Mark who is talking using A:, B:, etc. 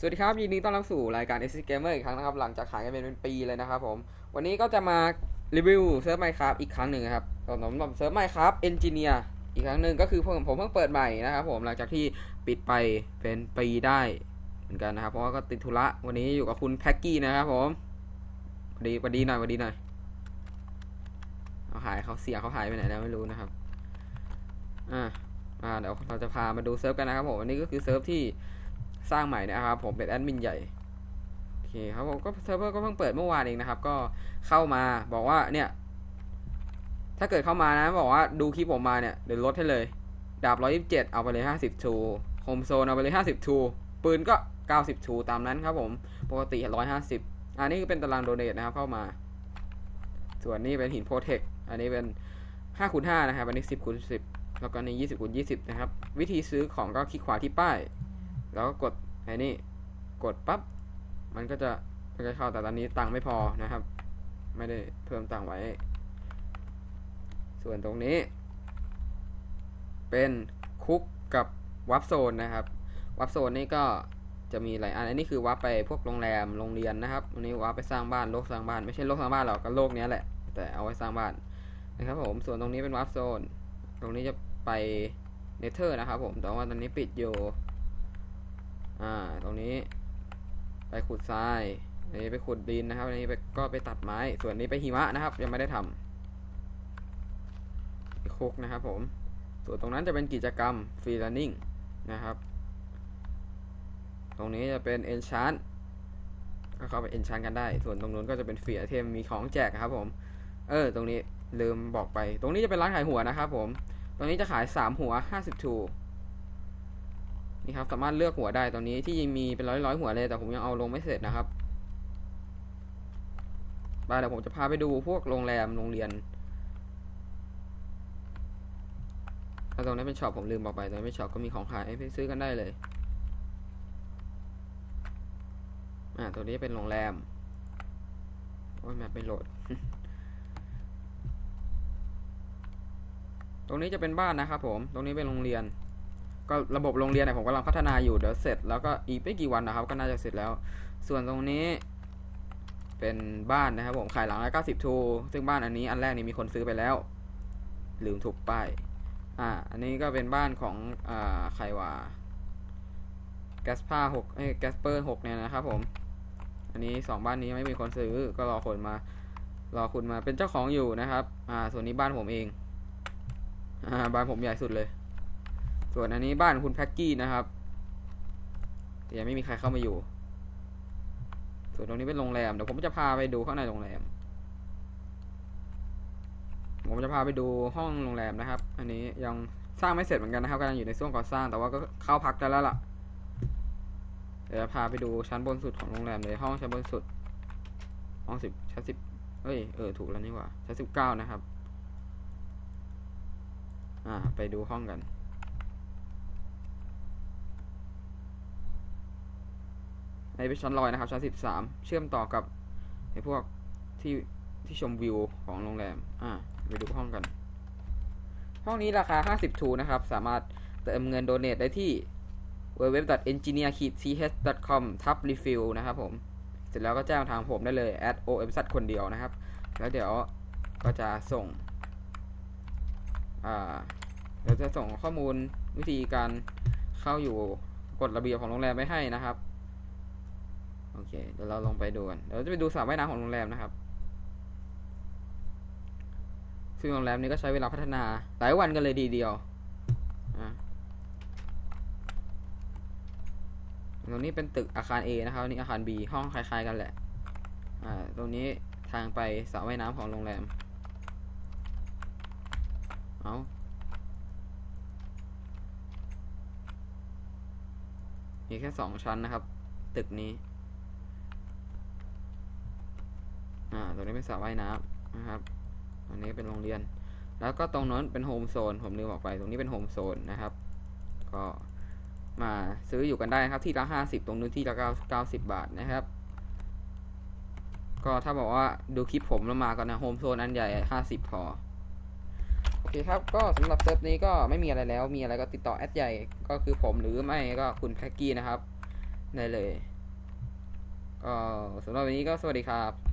A: สวัสดีครับยินดีต้อนรับสู่รายการ s Gamer อีกครั้งนะครับ หลังจากขายกันเป็นปีเลยนะครับผม วันนี้ก็จะมารีวิวเซิร์ฟไมค์ครับอีกครั้งหนึ่งครับสำหรับเซิร์ฟไมค์ครับเอนจิเนียร์อีกครั้งหนึ่งก็คือผมผมเพิ่งเปิดใหม่นะครับผมหลังจากที่ปิดไปเป็นปีได้เหมือนกันนะครับ เพราะว่าก็ติดธุระวันนี้อยู่กับคุณแพ็กกี้นะครับผมสวัสดีสวัสดีหน่อยสวัสดีหน่อยเอาหายเขาเสียเขาหายไปไหนแล้วไม่รู้นะครับอ่าอ่าเดี๋ยวเราจะพามาดูเซิร์ฟกันนะครับผมอันนี้ก็คือเซิร์ฟที่ สร้างใหม่นะครับผมเป็นแอดมินใหญ่โอเคครับผมก็เซิร์ฟเวอร์ก็เพิ่งเปิดเมื่อวานเองนะครับ ก็เข้ามาบอกว่าเนี่ยถ้าเกิดเข้ามานะบอกว่าดูคลิปผมมาเนี่ยเดี๋ยวลดให้เลยดาบ127เอาไปเลย50ทูโฮมโซนเอาไปเลย50ทูปืนก็90ทูตามนั้นครับผมปกติ150อันนี้คือเป็นตารางโดเนทนะครับเข้ามา ส่วนนี้เป็นหินโพเทคอันนี้เป็น5คูณ5นะครับอันนี้10คูณ10แล้วก็นี่20คูณ20นะครับ วิธีซื้อของก็คลิกขวาที่ป้าย แล้วก็กดไอ้นี่กดปั๊บมันก็จะมันจะเข้าแต่ตอนนี้ตังค์ไม่พอนะครับ ไม่ได้เพิ่มตังค์ไว้ ส่วนตรงนี้ เป็นคุกกับวับโซนนะครับวับโซนนี่ก็จะมีหลายอันอันนี้คือวับไปพวกโรงแรมโรงเรียนนะครับอันนี้วับไปสร้างบ้านโลกสร้างบ้านไม่ใช่โลกสร้างบ้านหรอกก็โลกนี้แหละ แต่เอาไว้สร้างบ้านนะครับผมส่วนตรงนี้เป็นวับโซน ตรงนี้จะไปเนเธอร์นะครับผมแต่ว่าตอนนี้ปิดอยู่ อ่า ตรงนี้ ไปขุดทรายอันนี้ไปขุดดินนะครับอันนี้ไปก็ไปตัดไม้ ส่วนนี้ไปหิมะนะครับ ยังไม่ได้ทำไปคุกนะครับผม ส่วนตรงนั้นจะเป็นกิจกรรมฟรี e ล r นิ่งนะครับ ตรงนี้จะเป็นเอนช a n นก็เข้าไปเอนช a n นกันได้ ส่วนตรงนู้นก็จะเป็นฟรีไอเทมมีของแจกครับผม เออ ตรงนี้ลืมบอกไป ตรงนี้จะเป็นร้านขายหัวนะครับผม ตรงนี้จะขาย 3 หัว 50ทู นี่ครับสามารถเลือกหัวได้ตอนนี้ที่มีเป็นร้อยร้อยหัวเลยแต่ผมยังเอาลงไม่เสร็จนะครับไปเดี๋ยวผมจะพาไปดูพวกโรงแรมโรงเรียนตรงนี้เป็นช็อปผมลืมบอกไปตรงนี้เป็นช็อปก็มีของขายให้ไปซื้อกันได้เลยอ่าตัวนี้เป็นโรงแรมโอ้ยแมปไม่โหลด ตรงนี้จะเป็นบ้านนะครับผม ตรงนี้เป็นโรงเรียน ก็ระบบโรงเรียนเนี่ยผมกำลังพัฒนาอยู่เดี๋ยวเสร็จ แล้วก็อีกไม่กี่วันนะครับ ก็น่าจะเสร็จแล้ว ส่วนตรงนี้เป็นบ้านนะครับผมขายหลังละ90ทูซึ่งบ้านอันนี้อันแรกนี่มีคนซื้อไปแล้ว ลืมถูกป้ายอ่าอันนี้ก็เป็นบ้านของอ่าใครว่าแกสพาหกเอ้แกสเปอร์หกเนี่ยนะครับผม อันนี้สองบ้านนี้ไม่มีคนซื้อก็รอคนมารอคุณมาเป็นเจ้าของอยู่นะครับ อ่า ส่วนนี้บ้านผมเอง อ่า บ้านผมใหญ่สุดเลย ส่วนอันนี้บ้านคุณแพ็กกี้นะครับแต่ยังไม่มีใครเข้ามาอยู่ ส่วนตรงนี้เป็นโรงแรมเดี๋ยวผมจะพาไปดูข้างในโรงแรม ผมจะพาไปดูห้องโรงแรมนะครับ อันนี้ยังสร้างไม่เสร็จเหมือนกันนะครับกำลังอยู่ในช่วงก่อสร้าง แต่ว่าก็เข้าพักได้แล้วล่ะ เดี๋ยวจะพาไปดูชั้นบนสุดของโรงแรมเลยห้องชั้นบนสุด ห้องสิบชั้นสิบเอ้ยเออถูกแล้วนี่ว่าชั้นสิบเก้านะครับ อ่า ไปดูห้องกัน ในเป็นชั้นลอยนะครับชั้นสิบสามเชื่อมต่อกับไอ้พวกที่ที่ชมวิวของโรงแรม อ่าไปดูห้องกัน ห้องนี้ราคา 50 ทูนะครับ สามารถเติมเงินโดเนทได้ที่ www.engineer-ch.com ทับ refill นะครับผม เสร็จแล้วก็แจ้งทางผมได้เลย at omz คนเดียวนะครับ แล้วเดี๋ยวก็จะส่ง อ่าเดี๋ยวจะส่งข้อมูลวิธีการเข้าอยู่กฎระเบียบของโรงแรมไว้ให้นะครับ โอเค เดี๋ยวเราลงไปดูกันเดี๋ยวจะไปดูสระว่ายน้ำของโรงแรมนะครับ ซึ่งโรงแรมนี้ก็ใช้เวลาพัฒนาหลายวันกันเลยทีเดียวอะตรงนี้เป็นตึกอาคาร A นะครับนนี่อาคาร B ห้องคล้าย ๆ กันแหละ อ่า ตรงนี้ทางไปสระว่ายน้ำของโรงแรม เอามีแค่สองชั้นนะครับ ตึกนี้ อ่าตรงนี้เป็นสระว่ายน้ำนะครับอันนี้เป็นโรงเรียน แล้วก็ตรงนั้นเป็นโฮมโซนผมลืมบอกไป ตรงนี้เป็นโฮมโซนนะครับ ก็มาซื้ออยู่กันได้นะครับที่ละห้าสิบตรงนู้นที่ละเก้าเก้าสิบบาทนะครับ ก็ถ้าบอกว่าดูคลิปผมแล้วมาก่อนนะโฮมโซนอันใหญ่ห้าสิบพอโอเคครับ ก็สำหรับเซิร์ฟนี้ก็ไม่มีอะไรแล้ว มีอะไรก็ติดต่อแอดใหญ่ก็คือผมหรือไม่ก็คุณแพ็กกี้นะครับได้เลยก็สำหรับวันนี้ก็สวัสดีครับ